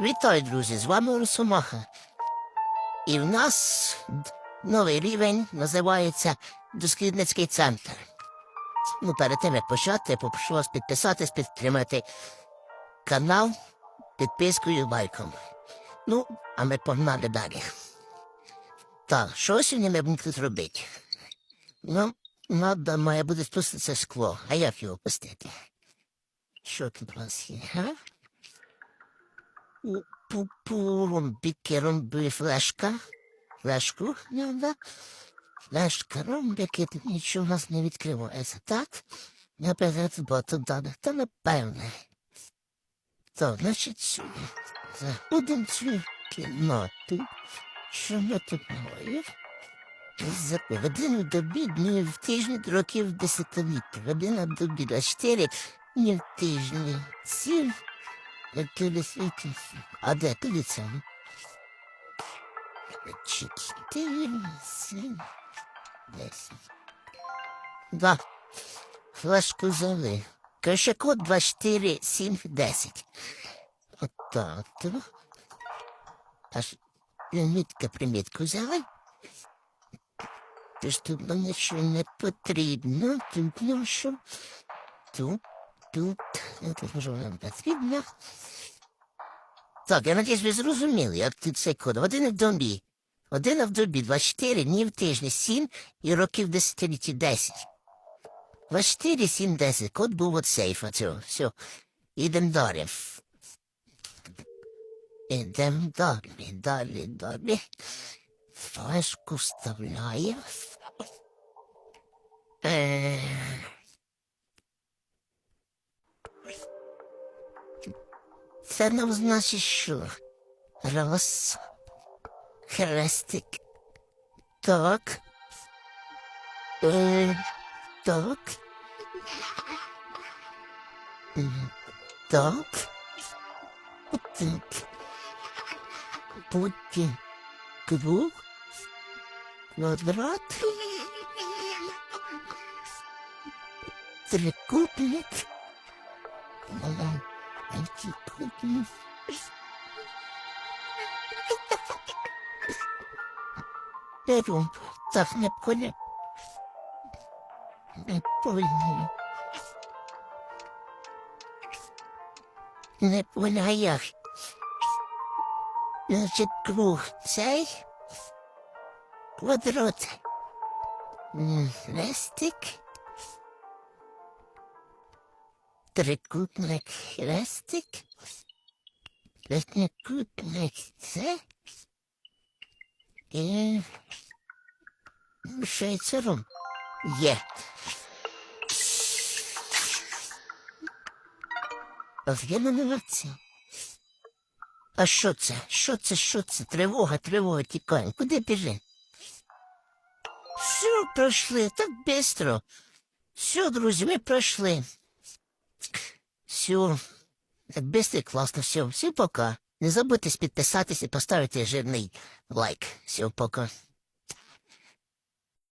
Вітаю, друзі! З вами Росомаха. І в нас новий рівень називається дослідницький центр. Ну, перед тим як почати, я попрошу вас підписатись, підтримати канал підпискою і лайком. Ну, а ми погнали далі. Так, що сьогодні ми будемо тут робити? Ну, надо має бути спуститися скло. А як його пустити? Що тут у нас є, га? Пу-пу-ромбіки, ромби флешка. Флешку, надо. Флешка, ромбіки, тут нічого у нас не відкривається, так? Наперед боту дали, та напевне. То, значить, сюди. Заходимо цю кімнату. Що ми тут маємо? За годину до обід, дні в тижні, років десятиліття. Година до обіду, чотири дні в тижні. Сім, чотири світі. А де туди це? Чотири, сім, десять. Да, флешку взяли. Кошекод 24 7 10. Отак. то. Аж примітка примітку взяли. Тож тут нам нічого не потрібно. Ну що? Тут, тут. Потрібно. Так, я надіюсь, ви зрозуміли, як тут цей код. Один в домі. Один в добі, 24 дні в тижні, 7 і років десятилітті 10. 24, 7, 10. Код був от сейфа цього. Все. Ідемо далі. Ідемо далі, далі, далі. Флешку вставляємо. Е... Це нам значить що? Раз. Хрестик. Так. Е, так. Так. Так. Потім круг. Квадрат. Трикутник. Беру. Так, не понял. Не понял. Не понял, а як? Значить, круг цей. Квадрат. М, Трикутник хрестик. Трикутник це. І шейцером є. Розглянули А що це? Що це? Що це? Тривога, тривога, тікаємо. Куди біжи? Все, пройшли, так бистро. Все, друзі, ми пройшли. Все. Так бистро і класно, все. Всім пока. Не забудьте підписатись і поставити жирний лайк. Всем пока.